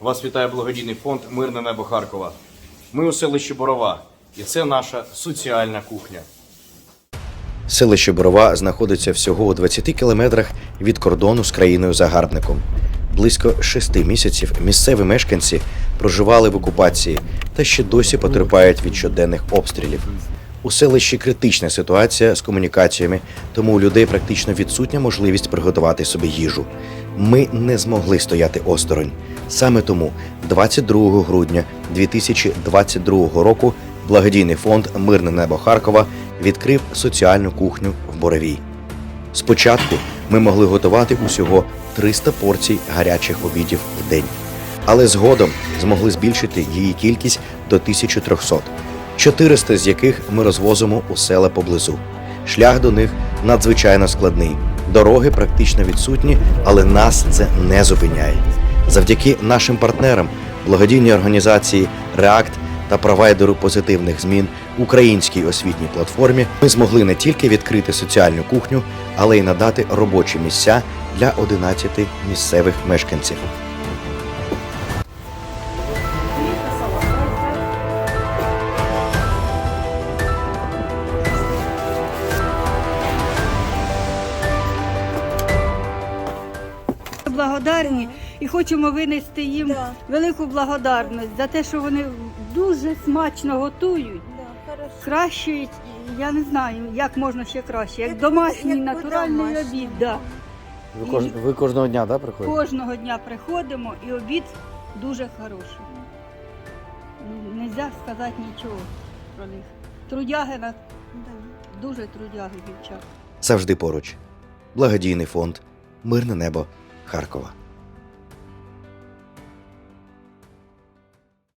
Вас вітає благодійний фонд Мирне небо Харкова. Ми у селищі Борова, і це наша соціальна кухня. Селище Борова знаходиться всього у 20 кілометрах від кордону з країною-загарбником. Близько шести місяців місцеві мешканці проживали в окупації та ще досі потерпають від щоденних обстрілів. У селищі критична ситуація з комунікаціями, тому у людей практично відсутня можливість приготувати собі їжу. Ми не змогли стояти осторонь. Саме тому 22 грудня 2022 року благодійний фонд Мирне небо Харкова відкрив соціальну кухню в Боровій. Спочатку ми могли готувати усього 300 порцій гарячих обідів в день, але згодом змогли збільшити її кількість до 1300, 400 з яких ми розвозимо у села поблизу. Шлях до них надзвичайно складний. Дороги практично відсутні, але нас це не зупиняє. Завдяки нашим партнерам, благодійній організації Реакт та провайдеру позитивних змін українській освітній платформі ми змогли не тільки відкрити соціальну кухню, але й надати робочі місця для 11 місцевих мешканців. Благодарні і хочемо винести їм Да. велику благодарність за те, що вони дуже смачно готують. Да. Краще, я не знаю, як можна ще краще, як Як- домашній як натуральний по-домашньому. обід. Да. Ви, кож... ви кожного дня да, приходите? Кожного дня приходимо і обід дуже хороший. Нельзя сказати нічого про них. Трудяги на Да. дуже трудяги дівчата. Завжди поруч. Благодійний фонд Мирне небо Харкова.